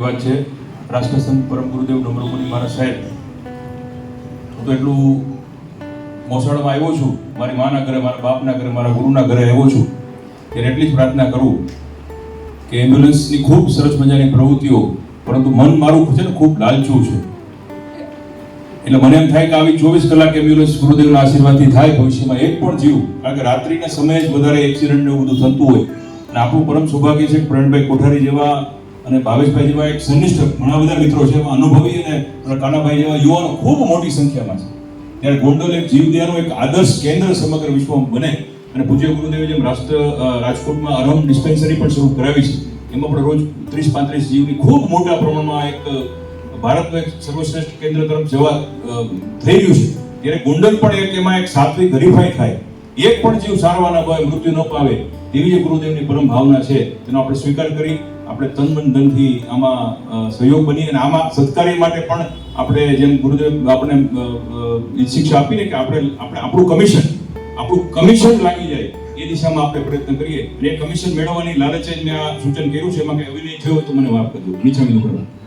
વાત છે, રાષ્ટ્રસંત પરમ ગુરુદેવ ડમરુમુનિ મારા સાહેબ. હું તો એટલું મોસાળમાં આવ્યો છું, મારી માના ઘરે, મારા બાપના ઘરે, મારા ગુરુના ઘરે આવ્યો છું, ત્યારે એટલી જ પ્રાર્થના કરું કે એમ્બ્યુલન્સની ખૂબ સરસ મજાની પ્રવૃત્તિઓ, પરંતુ મન મારું છે ને ખૂબ લાલચું છે. એટલે મને એમ થાય કે આવી ચોવીસ કલાક એમ્બ્યુલન્સ ગુરુદેવના આશીર્વાદથી થાય, ભવિષ્યમાં એક પણ જીવ, કારણ કે રાત્રિના સમયે જ વધારે એક્સિડન્ટ ને એવું બધું થતું હોય. અને આપણું પરમ સૌભાગ્ય છે કે પ્રણભાઈ કોઠારી જેવા અને ભાવેશભાઈ જેવા એક સંનિષ્ઠ ઘણા બધા મિત્રો છે, એમાં અનુભવી અને કાનાભાઈ જેવા યુવાનો ખૂબ મોટી સંખ્યામાં છે. ત્યારે ગોંડલ એક જીવદયાનું એક આદર્શ કેન્દ્ર સમગ્ર વિશ્વમાં બને અને પૂજ્ય ગુરુદેવે જેમ રાષ્ટ્ર રાજકોટમાં અરહમ ડિસ્પેન્સરી પણ શરૂ કરાવી છે, એમાં પણ રોજ ત્રીસ પાંત્રીસ જીવની ખૂબ મોટા પ્રમાણમાં એક ભારતનું એક સર્વશ્રેષ્ઠ કેન્દ્ર તરફ જવા થઈ રહ્યું છે. ત્યારે ગોંડલ પણ એક એમાં એક સાત્વિક હરીફાઈ થાય. એક પણ જીવ સારવાના હોય મૃત્યુ ન પાવે તેવી જે ગુરુદેવની પરમ ભાવના છે, તેનો આપણે સ્વીકાર કરી આપણે તન મન ધનથી આમાં સહયોગ બની અને આમાં સત્કાર્ય માટે પણ આપણે જેમ ગુરુદેવ આપણે અ, અ, શિક્ષા આપીને કે આપણે આપણે આપણું કમિશન આપણું કમિશન લાગી જાય એ દિશામાં આપણે પ્રયત્ન કરીએ. અને કમિશન મેળવવાની લાલચે જ મેં આ સૂચન કર્યું છે. એમાં કંઈ અવિનય થયો તો મને વાત કરજો. નીચે વિનંતી કરવા.